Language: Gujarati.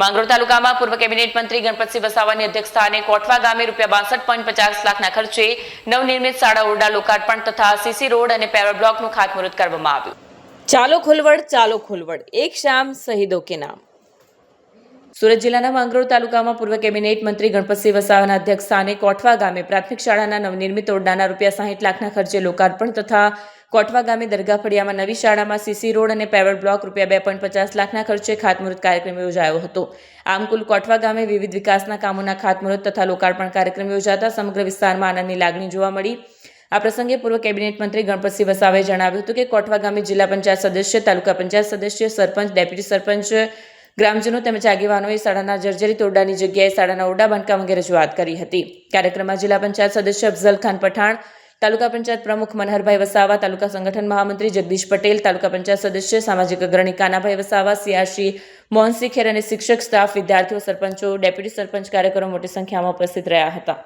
માંગરોળ તાલુકામાં પૂર્વ કેબિનેટ મંત્રી ગણપતસિંહ વસાવાની અધ્યક્ષસ્થાને કોઠવા ગામે રૂપિયા બાસઠ પોઈન્ટ પચાસ લાખના ખર્ચે નવનિર્મિત શાળા ઓરડા લોકાર્પણ તથા સીસી રોડ અને પેરા બ્લોકનું ખાતમુહૂર્ત કરવામાં આવ્યું. ચાલો ખુલવડ ચાલો ખુલવડ. એક શામ શહીદો કે નામ. સુરત જિલ્લાના માંગરોળ તાલુકામાં પૂર્વ કેબિનેટ મંત્રી ગણપતસિંહ વસાવાના અધ્યક્ષસ્થાને કોઠવા ગામે પ્રાથમિક શાળાના નવનિર્મિત ઓરડાના રૂપિયા સાહીઠ લાખના ખર્ચે લોકાર્પણ તથા કોઠવા ગામે દરગાહ ફળિયામાં નવી શાળામાં સીસી રોડ અને પેવર બ્લોક રૂપિયા બે પોઈન્ટ પચાસ લાખના ખર્ચે ખાતમુહૂર્ત કાર્યક્રમ યોજાયો હતો. આમ કુલ કોઠવા ગામે વિવિધ વિકાસના કામોના ખાતમુહૂર્ત તથા લોકાર્પણ કાર્યક્રમ યોજાતા સમગ્ર વિસ્તારમાં આનંદની લાગણી જોવા મળી. આ પ્રસંગે પૂર્વ કેબિનેટ મંત્રી ગણપતસિંહ વસાવાએ જણાવ્યું હતું કે કોઠવા ગામે જિલ્લા પંચાયત સદસ્ય, તાલુકા પંચાયત સદસ્ય, સરપંચ, ડેપ્યુટી સરપંચ ગ્રામજનો તેમજ આગેવાનોએ શાળાના જર્જરિત ઓરડાની જગ્યાએ શાળાના ઓરડા બાંધકામ અંગે રજૂઆત કરી હતી. કાર્યક્રમમાં જિલ્લા પંચાયત સદસ્ય અફઝલ ખાન પઠાણ, તાલુકા પંચાયત પ્રમુખ મનહરભાઈ વસાવા, તાલુકા સંગઠન મહામંત્રી જગદીશ પટેલ, તાલુકા પંચાયત સદસ્ય સામાજિક અગ્રણી કાનાભાઈ વસાવા સીઆરસી મોહનસિંહ ખેર અને શિક્ષક સ્ટાફ વિદ્યાર્થીઓ, સરપંચો, ડેપ્યુટી સરપંચ કાર્યકરો મોટી સંખ્યામાં ઉપસ્થિત રહ્યા હતા.